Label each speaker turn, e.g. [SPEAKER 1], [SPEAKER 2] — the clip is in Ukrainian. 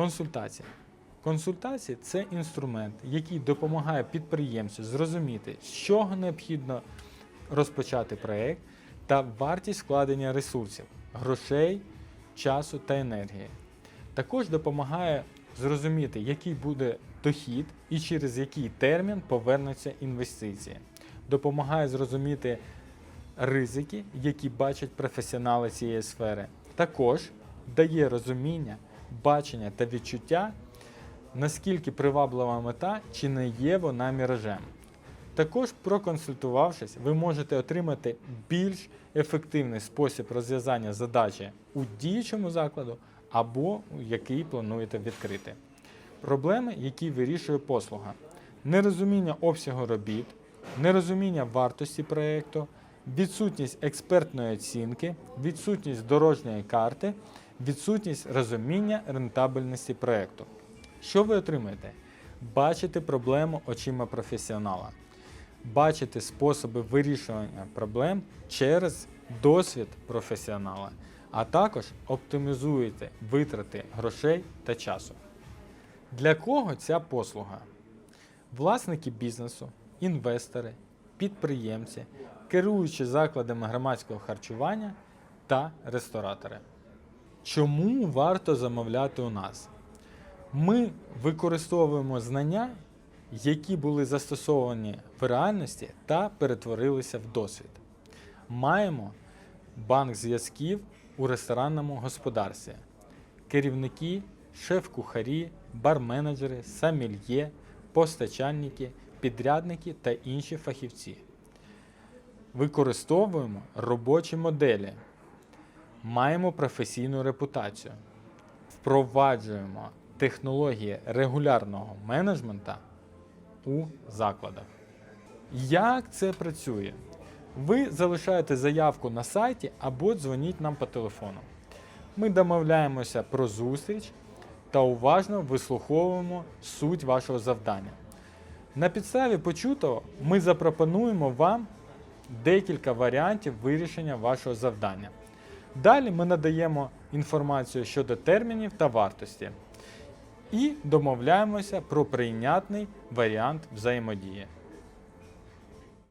[SPEAKER 1] Консультація. Консультація це інструмент, який допомагає підприємцю зрозуміти, з чого необхідно розпочати проєкт та вартість вкладення ресурсів, грошей, часу та енергії. Також допомагає зрозуміти, який буде дохід і через який термін повернуться інвестиції. Допомагає зрозуміти ризики, які бачать професіонали цієї сфери. Також дає розуміння, бачення та відчуття, наскільки приваблива мета чи не є вона міражем. Також, проконсультувавшись, ви можете отримати більш ефективний спосіб розв'язання задачі у діючому закладу або який плануєте відкрити. Проблеми, які вирішує послуга: нерозуміння обсягу робіт, нерозуміння вартості проєкту, відсутність експертної оцінки, відсутність дорожньої карти, відсутність розуміння рентабельності проєкту. Що ви отримаєте? Бачите проблему очима професіонала, бачите способи вирішування проблем через досвід професіонала, а також оптимізуєте витрати грошей та часу. Для кого ця послуга? Власники бізнесу, інвестори, підприємці, керуючі закладами громадського харчування та ресторатори. Чому варто замовляти у нас? Ми використовуємо знання, які були застосовані в реальності та перетворилися в досвід. Маємо банк зв'язків у ресторанному господарстві, керівники, шеф-кухарі, бар-менеджери, самільє, постачальники, підрядники та інші фахівці. Використовуємо робочі моделі, маємо професійну репутацію, впроваджуємо технології регулярного менеджмента у закладах. Як це працює? Ви залишаєте заявку на сайті або дзвоніть нам по телефону. Ми домовляємося про зустріч та уважно вислуховуємо суть вашого завдання. На підставі почутого ми запропонуємо вам декілька варіантів вирішення вашого завдання. Далі ми надаємо інформацію щодо термінів та вартості і домовляємося про прийнятний варіант взаємодії.